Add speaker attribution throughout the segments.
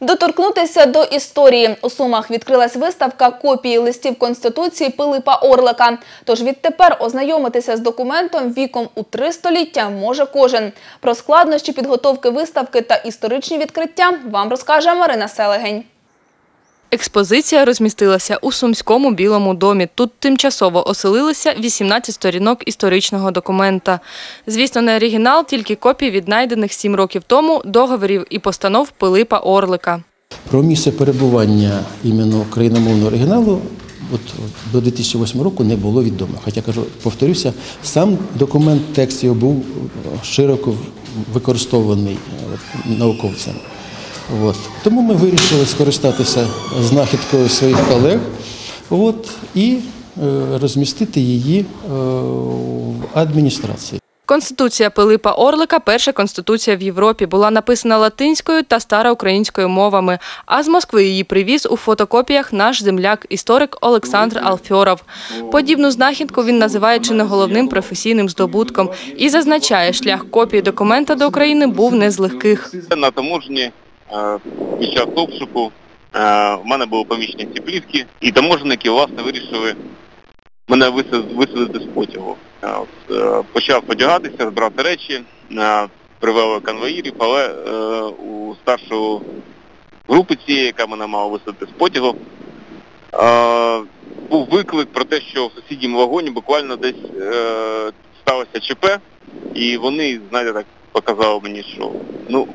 Speaker 1: Доторкнутися до історії. У Сумах відкрилась виставка копії листів Конституції Пилипа Орлика. Тож відтепер ознайомитися з документом віком у три століття може кожен. Про складнощі підготовки виставки та історичні відкриття вам розкаже Марина Селегень.
Speaker 2: Експозиція розмістилася у Сумському Білому домі. Тут тимчасово оселилися 18 сторінок історичного документа. Звісно, не оригінал, тільки копії віднайдених 7 років тому договорів і постанов Пилипа Орлика.
Speaker 3: Про місце перебування іменно україномовного оригіналу от, до 2008 року не було відомо. Хоча кажу, повторюся, сам документ, текст його був широко використований е, науковцями. От. Тому ми вирішили скористатися знахідкою своїх колег от, і е, розмістити її е, в адміністрації.
Speaker 2: Конституція Пилипа Орлика перша конституція в Європі, була написана латинською та староукраїнською мовами. А з Москви її привіз у фотокопіях наш земляк, історик Олександр Алфьоров. Подібну знахідку він називає чи не головним професійним здобутком і зазначає, шлях копії документа до України був не з легких.
Speaker 4: На таможні під час обшуку е, в мене були помічені ці плівки, і таможенники власне вирішили мене висад- висадити з потягу. Е, е, Почав одягатися, збирати речі, е, привели конвоїрів, але е, у старшого групи цієї, яка мене мала висадити з потягу, е, був виклик про те, що в сусідньому вагоні буквально десь е, сталося ЧП, і вони, знаєте, так показали мені, що ну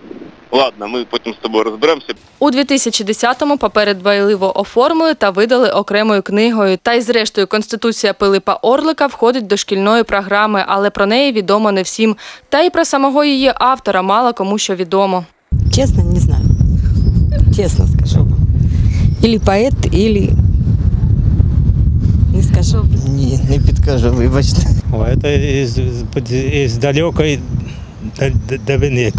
Speaker 4: ладно, ми потім з тобою розберемося.
Speaker 2: У 2010-му папери дбайливо оформили та видали окремою книгою. Та й зрештою Конституція Пилипа Орлика входить до шкільної програми, але про неї відомо не всім. Та й про самого її автора мало кому що відомо.
Speaker 5: Честно, не знаю. Честно скажу. Или поэт, или... Не скажу.
Speaker 6: Ні, не підкажу, вибачте.
Speaker 7: О, это из, из, да- да- давнины.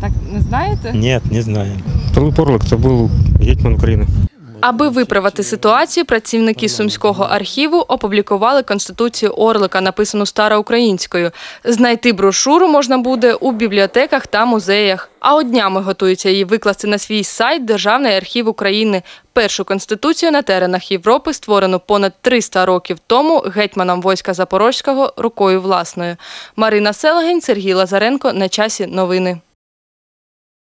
Speaker 2: Так не знаєте?
Speaker 7: Ні, не знаю. Пилип Орлик це був гетьман України.
Speaker 2: Аби виправити ситуацію, працівники сумського архіву опублікували конституцію Орлика, написану староукраїнською. Знайти брошуру можна буде у бібліотеках та музеях. А от днями готується її викласти на свій сайт Державний архів України. Першу конституцію на теренах Європи створену понад 300 років тому гетьманом войська Запорозького рукою власною. Марина Селегень, Сергій Лазаренко. На часі новини.